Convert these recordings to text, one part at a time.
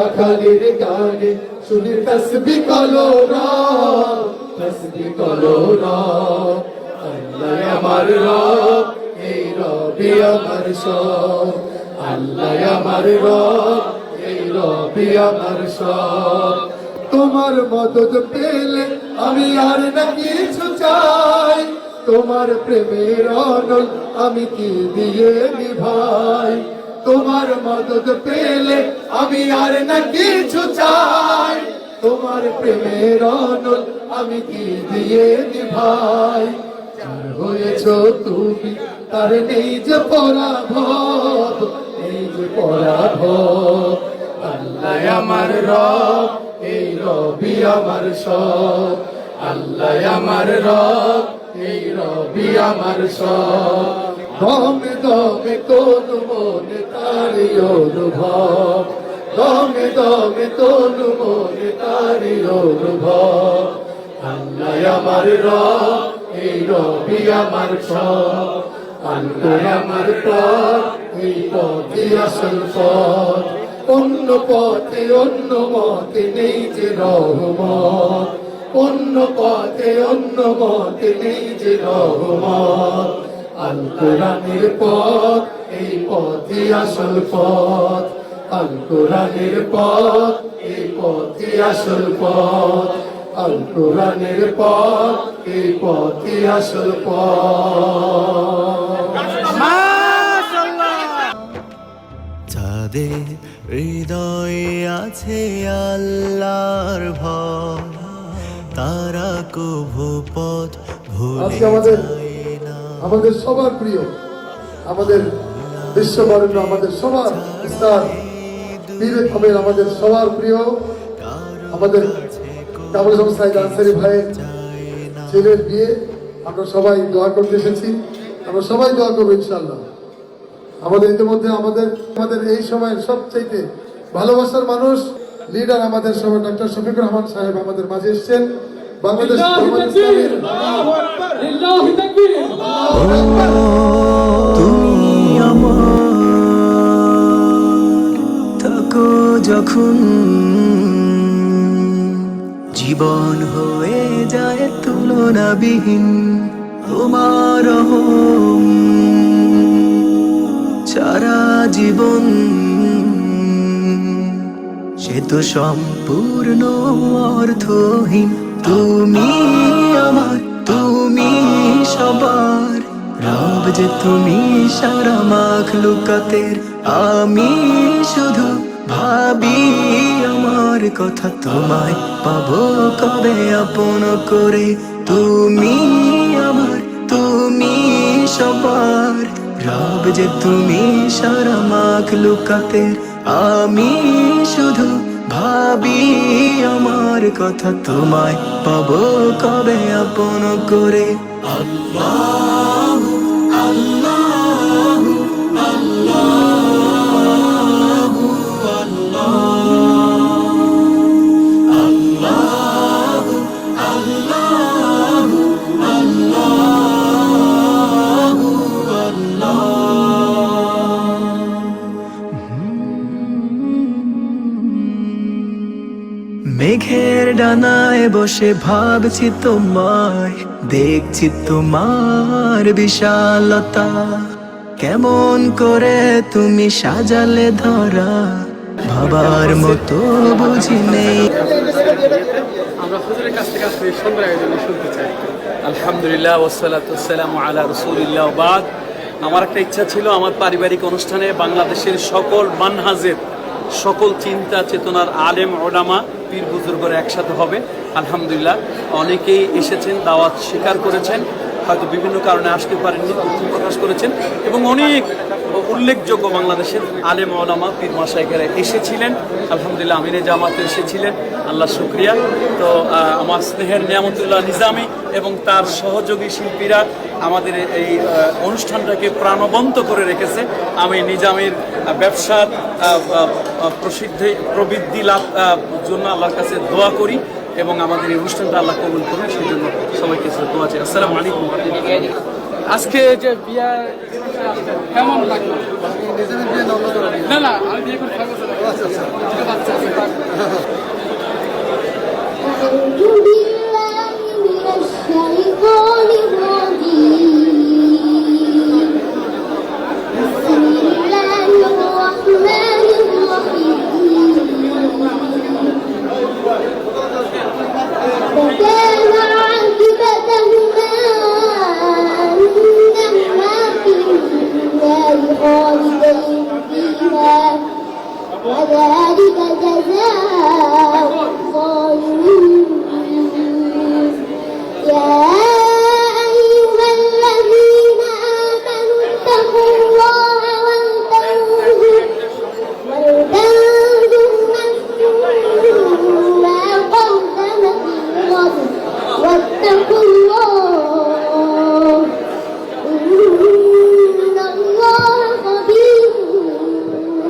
পাখালির গানে শুনি তসবি কলোরা তসবি কলোরা আল্লাহ আমার রব, এই রবি আমার সব। আল্লাহ আমার রব, এই রবি আমার সব। তোমার মদত পেলে আমি আর না কিছু চাই। তোমার প্রেমের অনল আমি কি দিয়ে নিভাই? তোমার মদত পেলে আমি আর না কিছু চাই। তোমার প্রেমের অনল আমি কি দিয়ে যার হয়েছ তুমি, তার নেই যে পরাভব, নেই যে পরাভব। আল্লাহ আমার রব, এই রবি আমার সব। আল্লাহ আমার রব, এই রবি আমার সব। দমে দমে কোন মনে তারি অনুভব। দমে দমে কোন মনে তারি অনুভব। আল্লাহ আমার রব, এই রবি আমার সব। আল্লাহ আমার পথ, এই পথই আসল পথ। অন্য পথে অন্য মতে নেই যে রহমত। অন্য পথে অন্য মতে নেই যে রহমত। আল কোরআনের পথ এই পথই আসল পথ। আল কোরআনের পথ এই পথই আসল পথ। আল কোরআনের পথ এই পথই আসল পথ। যাদের হৃদয়ে আছে আল্লাহর ভয় তারা কভু পথ ভুলে যায়। আমাদের সবার প্রিয়, আমাদের বিশ্ববরণ্য, আমাদের সবার স্টার বীরে খবের আমাদের সবার প্রিয়, আমাদের কাবুল সাইদ আনসারি ভাইয়ের ছেলের বিয়ে। আমরা সবাই দোয়া করতে এসেছি। আমরা সবাই দোয়া করব ইনশাল্লাহ আমাদের ইতিমধ্যে আমাদের আমাদের এই সময়ের সবচাইতে ভালোবাসার মানুষ লিডার আমাদের সবাই ডক্টর শফিকুর রহমান সাহেব আমাদের মাঝে এসেছেন। বাংলাদেশ তুমি আমার থাকো যখন জীবন হয়ে যায় তুলনাবিহীন তোমার সারা জীবন সে তো সম্পূর্ণ অর্থহীন। তুমি আমার, তুমি সবার। রব যে তুমি সারা মাখলুকাতের, আমি শুধু ভাবি আমার কথা তোমায় পাবো কবে আপন করে। তুমি আমার, তুমি সবার। রব যে তুমি সারা মাখলুকাতের, আমি শুধু ভাবি আমার কথা তোমায় পাবো কবে আপন করে? আল্লাহ। ডানায় বসে ভাবছি তোমায় দেখছি তোমার বিশালতা। কেমন করে তুমি সাজালে ধরা ভাবার মতো বুঝি নেই। আমরা হুজুরের কাছ থেকে আসলে সুন্দর আয়োজনে শুনতে চাই। আলহামদুলিল্লাহ ওসালাতাম আলা রসুলিল্লাহ বাদ। আমার একটা ইচ্ছা ছিল আমার পারিবারিক অনুষ্ঠানে বাংলাদেশের সকল মানহাজের সকল চিন্তা চেতনার আলেম ওডামা পীর বুজুর্গরা একসাথে হবে। আলহামদুলিল্লাহ অনেকেই এসেছেন দাওয়াত স্বীকার করেছেন। হয়তো বিভিন্ন কারণে আসতে পারেননি দুঃখ প্রকাশ করেছেন। এবং অনেক উল্লেখযোগ্য বাংলাদেশের আলে ওলামা পীর মাসাইকেরা এসেছিলেন। আলহামদুলিল্লাহ আমিরে জামাতে এসেছিলেন। আল্লাহ শুক্রিয়া। তো আমার স্নেহের নিয়ামতুল্লাহ নিজামী এবং তার সহযোগী শিল্পীরা আমাদের এই অনুষ্ঠানটাকে প্রাণবন্ত করে রেখেছে। আমি নিজামের ব্যবসার প্রসিদ্ধি প্রবৃদ্ধি লাভ জন্য আল্লাহর কাছে দোয়া করি। এবং আমাদের এই অনুষ্ঠানটা আল্লাহ কবুল করুন সেই জন্য সবাইকে দোয়া আছে আসসালামু আলাইকুম। আজকে যে বিয়া কেমন লাগল? না না আমি বিয়ে করে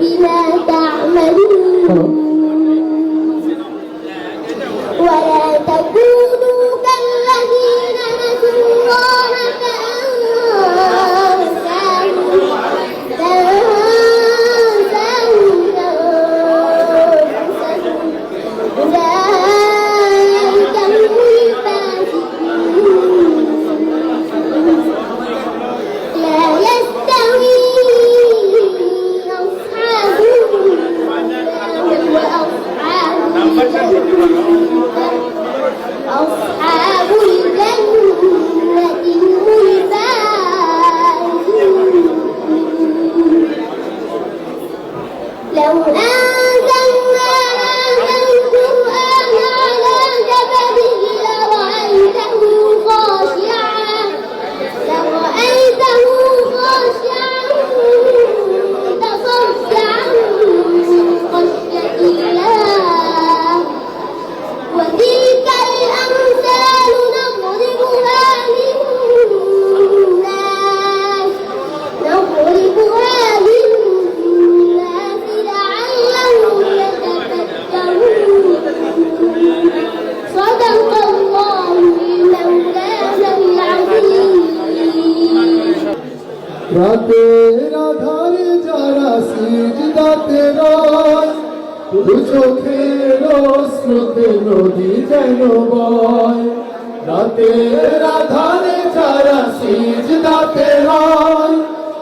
بما تعملون রাতের আধারে যারা সিজদাতে রয় দু চোখের স্রোতে নদী যেন বয়। রাতের আধারে যারা সিজদাতে রয়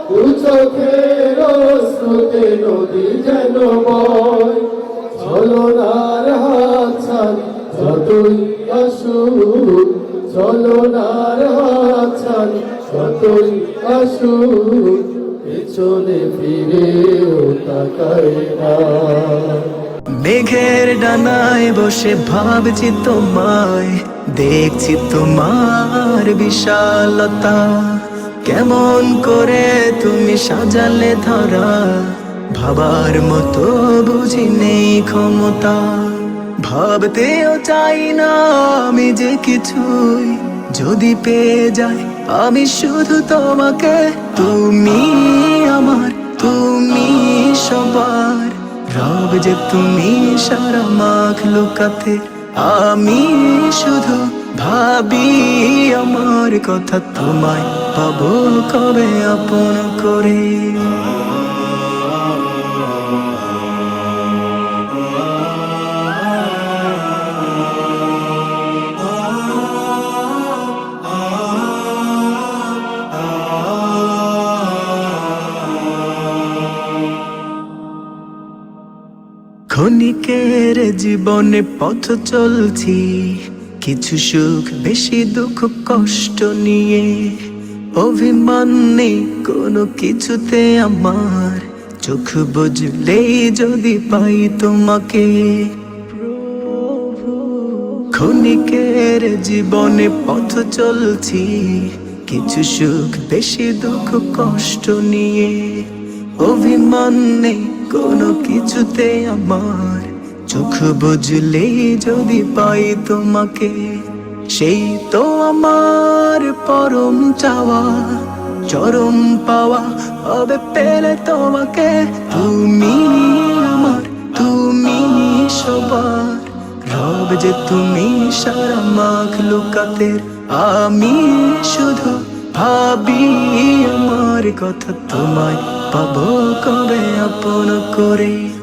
দু চোখের স্রোতে নদী যেন বয়। ছলনার হাত ছাড়ি যতই আসুক, ছলনার হাত ছাড়ি যতই আসুক পেছনে মেঘের ডানায় বসে ভাবছি তোমায়, দেখছি তোমার বিশালতা। কেমন করে তুমি সাজালে ধরা, ভাবার মতো বুঝি নেই ক্ষমতা। ভাবতেও চাই না আমি যে কিছুই, যদি পেয়ে যাই আমি শুধু তোমাকে, তুমি আমার, তুমি সবার। রব যে তুমি সারা মাখ লুকাতে, আমি শুধু ভাবি আমার কথা। তোমায় পাবো কবে আপন করে? জীবনে পথ চলছি। কিছু সুখ, বেশি দুঃখ, কষ্ট নিয়ে। অভিমান নেই, কোনো কিছুতে আমার। চোখ বুঝলেই যদি পাই তোমাকে। ক্ষণিকের জীবনে পথ চলছি। কিছু সুখ, বেশি দুঃখ, কষ্ট নিয়ে। অভিমান নেই, কোনো কিছুতে আমার। চোখ বুঝলে যদি পাই তোমাকে, সেই তো আমার পরম চাওয়া। চরম পাওয়া হবে পেলে তোমাকে। তুমি আমার, তুমি সবার। রব যে তুমি সারা মাখ লুকাতের আমি শুধু ভাবি আমার কথা। তোমায় পাবো কবে আপন করে।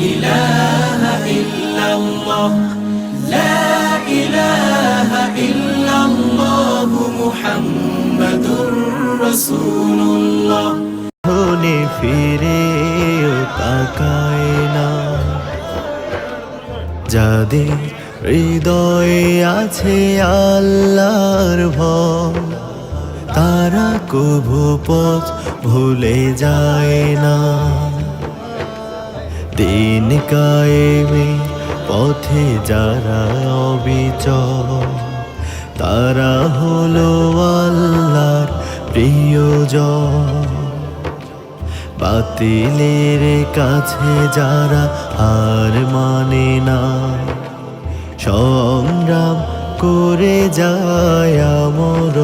إله إلا الله لا إله إلا الله محمد رسول الله হনে ফিরে তাকায় না যাদের হৃদয়ে আছে আল্লাহর ভয় তারা কভু পথ ভুলে যায় না দিন কায়েমে পথে যারা অবিচল, তারা হলো আল্লাহর প্রিয়জন। বাতিলের কাছে যারা হার মানে না, সংগ্রাম করে যায় আমর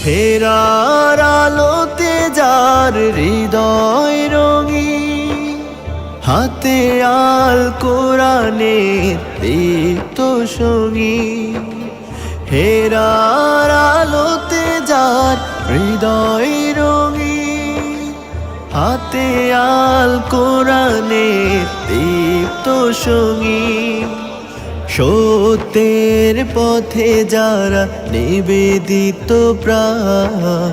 ফেরার আলোতে যার হৃদয় হাতে আল কোরআনে দীপ্ত সঙ্গী। হেরার আলোতে যার হৃদয় রঙী হাতে আল কোরআনে দীপ্ত সঙ্গী। সত্যের পথে যারা নিবেদিত প্রাণ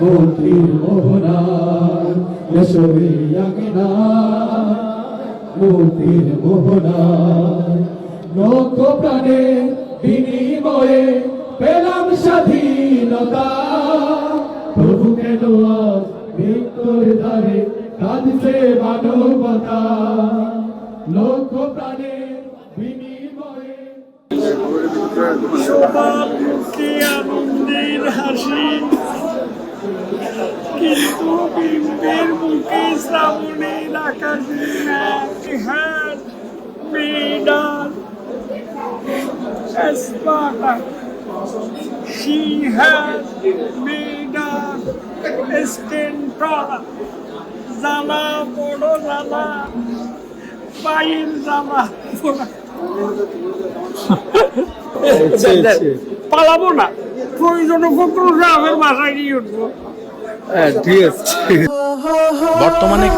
মন্ত্রীর মোহনার এসবে আগে না মন্ত্রীর মোহনার লোক প্রাণে বিনিময়ে পেলাম স্বাধীনতা প্রভু কেন মৃত্যুর দ্বারে কাঁদছে মানবতা লোক প্রাণে বিনিময়ে মুখে আনন্দের হাসি কিন্তু বিম্বের মুখে শ্রাবণের আকাশে হ্যাঁ medal Espada. She has made a esquenta. জ্বালা বড় জ্বালা পায়ের জ্বালা পালাবো না প্রয়োজন কত গ্রামের বাসায় গিয়ে উঠবো। বর্তমানে